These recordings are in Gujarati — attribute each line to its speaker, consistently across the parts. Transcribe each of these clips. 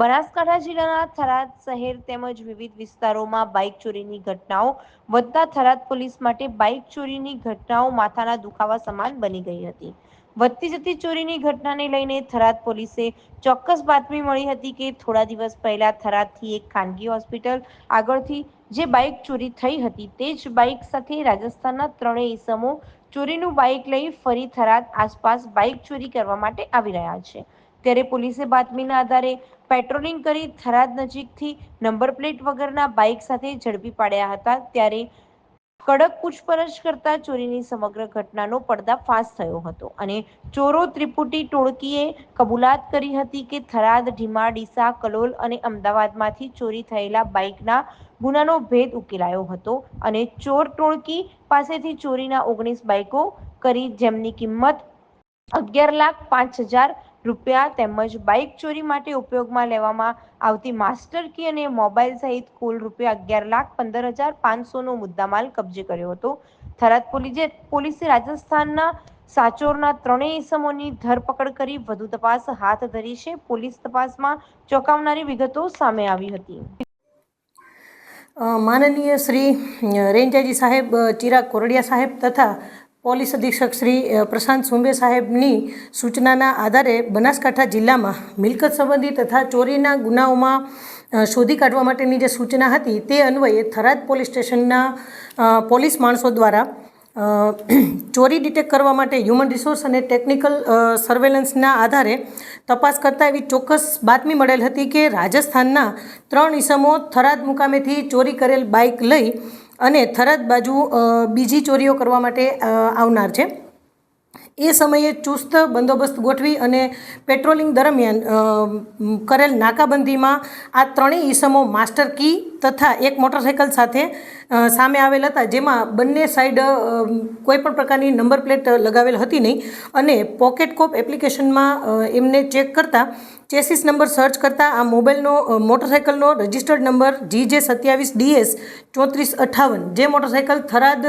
Speaker 1: બનાસકાંઠા જિલ્લાના થરાદ શહેર તેમજ વિવિધ વિસ્તારોમાં બાઇક ચોરીની ઘટનાઓ વધતા થરાદ પોલીસ માટે બાઇક ચોરીની ઘટનાઓ માથાના દુખાવા સમાન બની ગઈ હતી. વધતી જતી ચોરીની ઘટનાને લઈને થરાદ પોલીસે ચોક્કસ બાતમી મળી હતી કે થોડા દિવસ પહેલા થરાદથી એક ખાનગી હોસ્પિટલ આગળથી જે બાઇક ચોરી થઈ હતી તે જ બાઇક સાથે રાજસ્થાનના ત્રણેય ઇસમો ચોરીનું બાઇક લઈ ફરી થરાદ આસપાસ બાઇક ચોરી કરવા માટે આવી રહ્યા છે. ત્યારે પોલીસે બાતમીના આધારે પેટ્રોલિંગ કરી થરાદ નજીકથી નંબર પ્લેટ વગરના બાઇક સાથે ઝડપી પાડ્યા હતા. ત્યારે કડક પૂછપરછ કરતા ચોરીની સમગ્ર ઘટનાનો પર્દાફાશ થયો હતો અને ચોરો ત્રિપુટી ટોળકીએ કબૂલાત કરી હતી કે થરાદ, ઢીમા, ડીસા, કલોલ અને અમદાવાદમાંથી ચોરી થયેલા બાઇકના ગુનાનો ભેદ ઉકેલાયો હતો અને ચોર ટોળકી પાસેથી ચોરીના ઓગણીસ બાઇકો કરી જેમની કિંમત અગિયાર લાખ પાંચ હજાર રૂપિયા તેમજ બાઇક ચોરી માટે ઉપયોગમાં લેવામાં આવતી માસ્ટર કી અને મોબાઈલ સહિત કુલ રૂપિયા અગિયાર લાખ પંદર હજાર પાંચસોનો મુદ્દામાલ કબજે કર્યો હતો. થરાદ પોલીસે પોલીસે રાજસ્થાનના સાચોરના ત્રણેય ઇસમોની ધરપકડ કરી વધુ તપાસ હાથ ધરી છે. પોલીસ તપાસમાં ચોંકાવનારી વિગતો સામે આવી હતી.
Speaker 2: માનનીય શ્રી રેન્જાજી સાહેબ ચિરાગ કોરડિયા સાહેબ તથા પોલીસ અધિક્ષક શ્રી પ્રશાંત સુંબે સાહેબની સૂચનાના આધારે બનાસકાંઠા જિલ્લામાં મિલકત સંબંધી તથા ચોરીના ગુનાઓમાં શોધી કાઢવા માટેની જે સૂચના હતી તે અન્વયે થરાદ પોલીસ સ્ટેશનના પોલીસ માણસો દ્વારા ચોરી ડિટેક્ટ કરવા માટે હ્યુમન રિસોર્સ અને ટેકનિકલ સર્વેલન્સના આધારે તપાસ કરતા એવી ચોક્કસ બાતમી મળેલ હતી કે રાજસ્થાનના ત્રણ ઈસમો થરાદ મુકામેથી ચોરી કરેલ બાઇક લઈ અને થરાદ બાજુ બીજી ચોરીઓ કરવા માટે આવનાર છે. એ સમયે ચુસ્ત બંદોબસ્ત ગોઠવી અને પેટ્રોલિંગ દરમિયાન કરેલ નાકાબંધીમાં આ ત્રણેય ઈસમો માસ્ટર કી તથા એક મોટરસાઇકલ સાથે સામે આવેલ હતા, જેમાં બંને સાઈડ કોઈપણ કોઈ પણ પ્રકારની નંબર પ્લેટ લગાવેલ હતી નહીં અને પોકેટ કોપ એપ્લિકેશનમાં એમને ચેક કરતાં ચેસિસ નંબર સર્ચ કરતાં, આ મોબાઈલનો મોટરસાઇકલનો રજિસ્ટર્ડ નંબર જી જે સત્યાવીસ ડીએસ ચોત્રીસ અઠ્ઠાવન, જે મોટરસાઇકલ થરાદ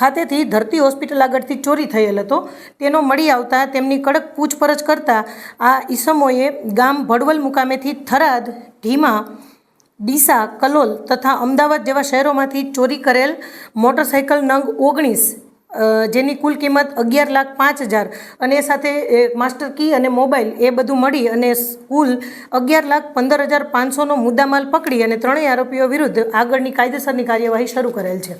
Speaker 2: ખાતેથી ધરતી હોસ્પિટલ આગળથી ચોરી થયેલ હતો. તેનો મળી આવતા તેમની કડક પૂછપરછ કરતાં, આ ઈસમોએ ગામ ભડવલ મુકામેથી થરાદ, ઢીમા ડીસા, કલોલ તથા અમદાવાદ જેવા શહેરોમાંથી ચોરી કરેલ મોટરસાઇકલ નંગ ઓગણીસ જેની કુલ કિંમત અગિયાર લાખ પાંચ હજાર અને એ સાથે માસ્ટર કી અને મોબાઈલ એ બધું મળી અને કુલ અગિયાર લાખ પંદર હજાર પાંચસોનો મુદ્દામાલ પકડી અને ત્રણેય આરોપીઓ વિરુદ્ધ આગળની કાયદેસરની કાર્યવાહી શરૂ કરેલ છે.